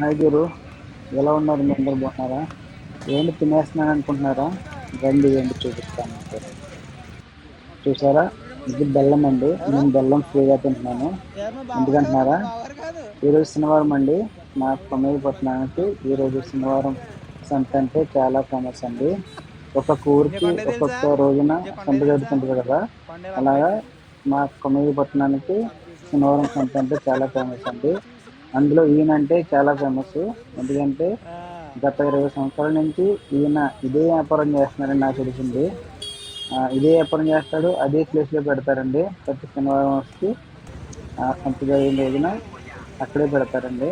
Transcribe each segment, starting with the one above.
Hi గురు ఎలా ఉన్నారు మీ అందరు బాగున్నారా? ఏంటి తినేస్తున్నాను అనుకుంటున్నారా? రండి ఏంటి చూపిస్తాను చూసారా? ఇది బెల్లం అండి. నేను బెల్లం ఫ్రీగా తింటున్నాను. ఎందుకంటున్నారా? ఈరోజు శనివారం అండి. మా కొమ్మయ్య పట్టణానికి ఈరోజు శనివారం సంత అంటే చాలా ఫేమస్ అండి. ఒక ఊరికి ఒక్కొక్క రోజున సంత జరుగుతుంటుంది కదా. అలాగా మా కొమ్మయ్య పట్టణానికి శనివారం సంత అంటే చాలా ఫేమస్ అండి. అందులో ఈయన అంటే చాలా ఫేమస్ ఎందుకంటే గత ఇరవై సంవత్సరాల నుంచి ఈయన ఇదే వ్యాపారం చేస్తున్నారని నాకు తెలిసింది. ఇదే వ్యాపారం చేస్తాడు అదే ప్లేస్లో పెడతారండి. ప్రతి శనివారం వచ్చి సంత జరిగిన రోజున అక్కడే పెడతారండి.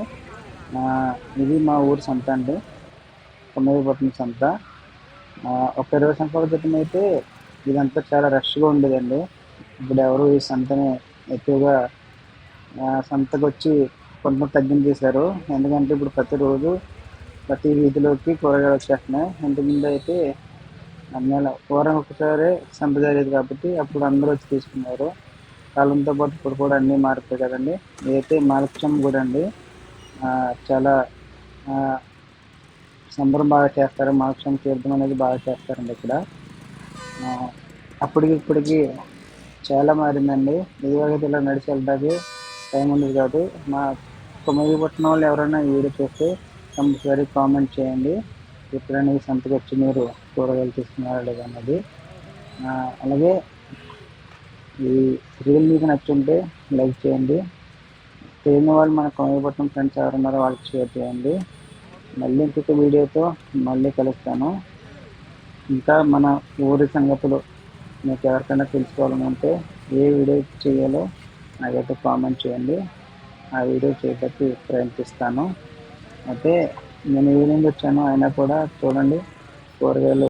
ఇది మా ఊరు సంత అండి. కొమ్మయ్యపట్నం సంత. ఒక ఇరవై సంవత్సరాల క్రితం అయితే ఇదంతా చాలా రష్గా ఉండేదండి. ఇప్పుడు ఎవరు ఈ సంతని ఎక్కువగా సంతకు వచ్చి కొంత తగ్గించేశారు ఎందుకంటే ఇప్పుడు ప్రతిరోజు ప్రతి వీధిలోకి కూరగాయలు వచ్చేస్తున్నాయి. ఇంతకుముందు అయితే నెల వారం ఒకసారి సంత జరిగేది కాబట్టి అప్పుడు అందరూ వచ్చి తీసుకున్నారు. కాలంతో పాటు ఇప్పుడు కూడా అన్నీ మారుతాయి కదండి. ఇదైతే మాలక్షం గుడి అండి. చాలా సంబరం బాగా చేస్తారు. మాలక్ష్యం తీర్థం అనేది బాగా చేస్తారండి ఇక్కడ. అప్పటికి ఇప్పటికి చాలా మారిందండి. ఇదివరకు ఇలా నడిచి వెళ్ళడానికి టైం ఉండదు కాదు. మా తొమ్మిది పుట్టిన వాళ్ళు ఎవరైనా వీడియో చూస్తే కంపల్సరీ కామెంట్ చేయండి. ఎప్పుడైనా ఈ సంతకు వచ్చి మీరు కూరగాయలు తీసుకున్నారా లేదా అన్నది. అలాగే ఈ రీల్ మీకు నచ్చుంటే లైక్ చేయండి. తెలియని వాళ్ళు మన కొమ్మపట్నం ఫ్రెండ్స్ ఎవరున్నారో వాళ్ళకి షేర్ చేయండి. మళ్ళీ ఇంకొక వీడియోతో మళ్ళీ కలుస్తాను. ఇంకా మన ఊరి సంగతులు మీకు ఎవరికైనా తెలుసుకోవాలనుంటే ఏ వీడియో చేయాలో నాకైతే కామెంట్ చేయండి. ఆ వీడియో చేయడానికి ప్రయత్నిస్తాను. అయితే నేను ఈవినింగ్ వచ్చాను అయినా కూడా చూడండి. కూరగాయలు